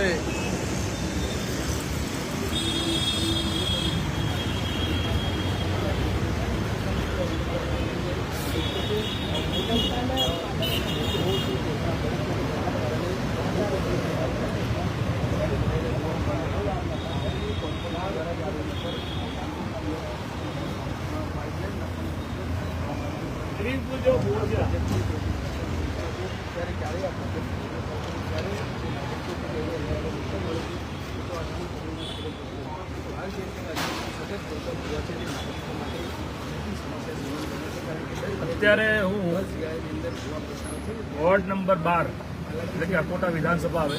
છે અત્યારે હું વોર્ડ નંબર બાર, એટલે કે અકોટા વિધાનસભા આવે,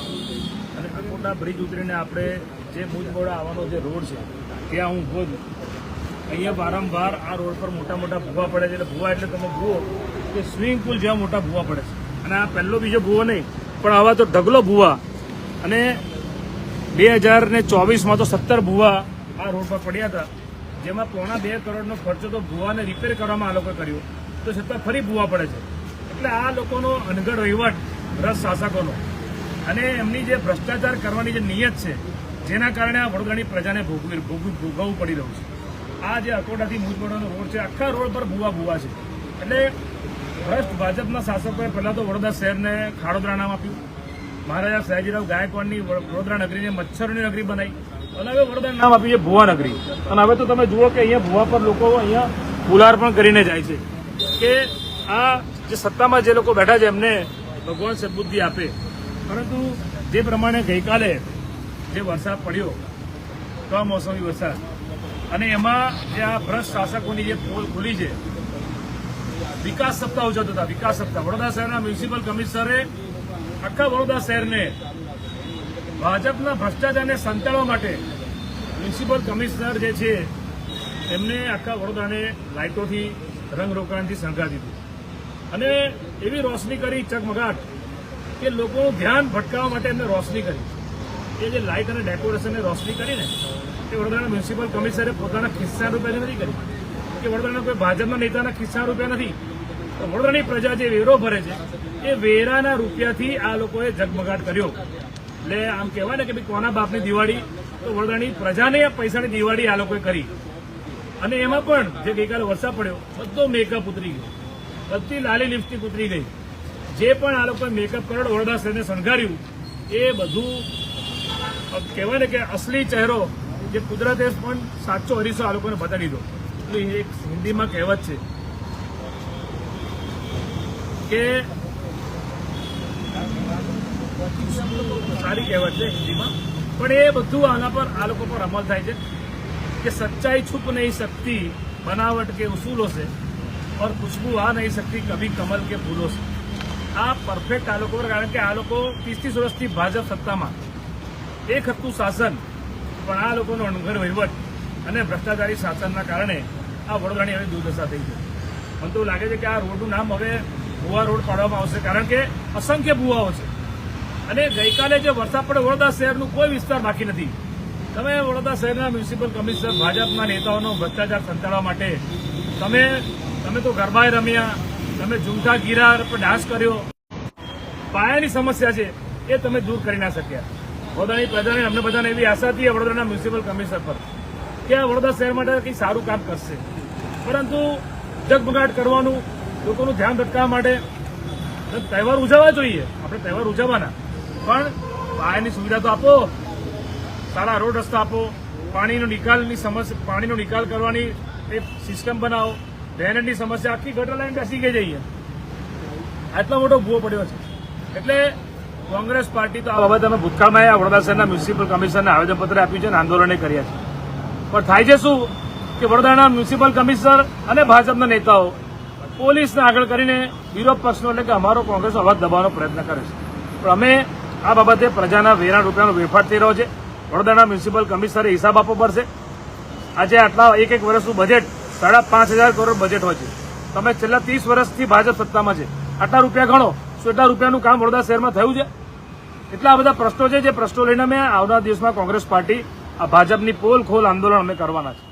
અને અકોટા બ્રિજ ઉતરીને આપણે જે ભુજબોડા આવવાનો જે રોડ છે, ત્યાં હું ઊભો અહીંયા વારંવાર આ રોડ પર મોટા મોટા ભૂવા પડે છે, એટલે ભૂવા એટલે તમે ભૂવો કે સ્વિમિંગ પુલ જેવા મોટા ભૂવા પડે છે. અને આ પહેલો બીજો ભૂવો નહીં, પણ આવા તો ઢગલો ભૂવા. અને બે હજાર ને ચોવીસમાં તો સત્તર ભૂવા આ રોડ પર પડ્યા હતા. જેમાં પોણા બે કરોડનો ખર્ચો તો ભૂવાને રિપેર કરવામાં આ લોકોએ કર્યો. તો છતાં ફરી ભૂવા પડે છે. એટલે આ લોકોનો અનગઢ વહીવટ રસ શાસકોનો. અને એમની જે ભ્રષ્ટાચાર કરવાની જે નિયત છે, જેના કારણે આ વડોદરાની પ્રજાને ભોગવું ભોગવવું પડી રહ્યું છે. આ જે અકોટાથી મુજબોડાનો રોડ છે, આખા રોડ પર ભૂવા ભૂવા છે. એટલે ભ્રષ્ટ ભાજપના શાસકોએ પહેલાં તો વડોદરા શહેરને ખાડોદરા નામ આપ્યું. મહારાજા સયાજીરાવ ગાયકવાડની વડોદરા નગરીને મચ્છરોની નગરી બનાવી. અને હવે વડોદરા નામ આપ્યું છે ભુવા નગરી. અને હવે તો તમે જુઓ કે અહીંયા ભુવા પર લોકો અહીંયા ફુલાર પણ કરીને જાય છે. કે આ જે સત્તામાં જે લોકો બેઠા છે એમને ભગવાન સદબુદ્ધિ આપે. પરંતુ જે પ્રમાણે ગઈકાલે જે વરસાદ પડ્યો કમોસમી વરસાદ. અને એમાં જે આ ભ્રષ્ટ શાસકોની જે પોલ ખુલી છે, વિકાસ સપ્તાહ ઉજવતા હતા, વિકાસ સપ્તાહ. વડોદરા શહેરના મ્યુનિસિપલ કમિશનરે આખા વડોદરા શહેરને ભાજપના ભ્રષ્ટાચારને સંતાડવા માટે મ્યુનિસિપલ કમિશનર જે છે, એમને આખા વડોદરાને લાઇટોથી રંગરોકાણથી શણગારી દીધું. અને એવી રોશની કરી ચગમગાટ કે લોકોનું ધ્યાન ભટકાવવા માટે એમને રોશની કરી. એ જે લાઇટ અને ડેકોરેશનને રોશની કરીને એ વડોદરાના મ્યુનિસિપલ કમિશનરે પોતાના ખિસ્સા રૂપિયાની નથી કરી કે વડોદરાના કોઈ ભાજપના નેતાના ખિસ્સા રૂપિયા નથી. વડોદરાની પ્રજા જે વેરો ભરે છે, એ વેરાના રૂપિયાથી આ લોકોએ જગમગાટ કર્યો. એટલે આમ કહેવાય ને કે ભાઈ કોના બાપની દિવાળી, તો વડોદરાની પ્રજાને પૈસાની દિવાળી આ લોકોએ કરી. અને એમાં પણ જે ગઈકાલે વરસાદ પડ્યો, બધો મેકઅપ ઉતરી ગયો. બધી લાલી લિપસ્ટિક ઉતરી ગઈ. જે પણ આ લોકોએ મેકઅપ કરોડ વડોદરા શહેરને શણગાર્યું, એ બધું કહેવાય ને કે અસલી ચહેરો જે કુદરતે પણ સાચો હરીસો આ લોકોને બતાવી દીધો. એટલે એક હિન્દીમાં કહેવત છે કે સારી કહેવત છે હિન્દીમાં. પણ એ બધું આના પર, આ લોકો પર અમલ થાય છે કે સચ્ચાઈ છુપ નહીં શકતી બનાવટ કે ઉસૂલો છે ઓર ખુશ્બુ આ નહીં શકતી કભી કમલ કે ભૂલો છે. આ પરફેક્ટ આ લોકો કારણ કે આ લોકો ત્રીસ ત્રીસ વર્ષથી ભાજપ સત્તામાં. એક હતું શાસન, પણ આ લોકોનો અણઘર વહીવટ અને ભ્રષ્ટાચારી શાસનના કારણે આ વડોદરાની હવે દુર્દશા થઈ છે. મને તો લાગે છે કે આ રોડનું નામ હવે ભુવા રોડ પાડવામાં આવશે, કારણ કે અસંખ્ય ભૂવાઓ છે. અને ગઈકાલે જે વરસાદ પડે વડોદરા શહેરનું કોઈ વિસ્તાર બાકી નથી. તમે વડોદરા શહેરના મ્યુનિસિપલ કમિશનર, ભાજપના નેતાઓનો ભ્રષ્ટાચાર સંતાડવા માટે તમે તમે તો ગરબાએ રમ્યા, તમે ઝુમકા ગીરા પર ડાન્સ કર્યો. પાયાની સમસ્યા છે, એ તમે દૂર કરી ના શક્યા. વડોદરાની પ્રજાને, અમને બધાને એવી આશા હતી વડોદરાના મ્યુનિસિપલ કમિશનર પર કે આ વડોદરા શહેર માટે કંઈ સારું કામ કરશે. પરંતુ ઝગમગાટ કરવાનું લોકોનું ધ્યાન ભટકાવવા માટે તહેવાર ઉજવવા જોઈએ. આપણે તહેવાર ઉજવવાના. પણ પાયાની સુવિધા તો આપો, સારા રોડ રસ્તા આપો, પાણીનો નિકાલની સમસ્યા પાણીનો નિકાલ કરવાની એ સિસ્ટમ બનાવો, ડ્રેનેજની સમસ્યા આખી ગટર લાઈન બેસી ગઈ જઈએ આટલો મોટો ભૂવો પડ્યો છે. એટલે કોંગ્રેસ પાર્ટી તો આ બાબતે અમે ભૂતકાળમાં વડોદરા શહેરના મ્યુનિસિપલ કમિશનરને આવેદનપત્ર આપ્યું છે અને આંદોલને કર્યા છે. પણ થાય છે શું? કે વડોદરાના મ્યુનિસિપલ કમિશનર અને ભાજપના નેતાઓ પોલીસને આગળ કરીને વિરોધ પક્ષનો એટલે કે અમારો કોંગ્રેસ અવાજ દબાવવાનો પ્રયત્ન કરે છે. પણ અમે આ બાબતે પ્રજાના વેરાણ રૂપિયાનો વેફાટ થઈ રહ્યો છે. વડોદરાના મ્યુનિસિપલ કમિશનરે હિસાબ આપવો પડશે. આજે આટલા એક એક વર્ષનું બજેટ સાડા પાંચ હજાર કરોડ બજેટ હોય છે. તમે છેલ્લા ત્રીસ વર્ષથી ભાજપ સત્તામાં છે. આટલા રૂપિયા ગણો, શું એટલા રૂપિયાનું કામ વડોદરા શહેરમાં થયું છે? એટલા બધા પ્રશ્નો છે જે પ્રશ્નો લઈને અમે આવનાર દિવસમાં કોંગ્રેસ પાર્ટી આ ભાજપની પોલ ખોલ આંદોલન અમે કરવાના છે.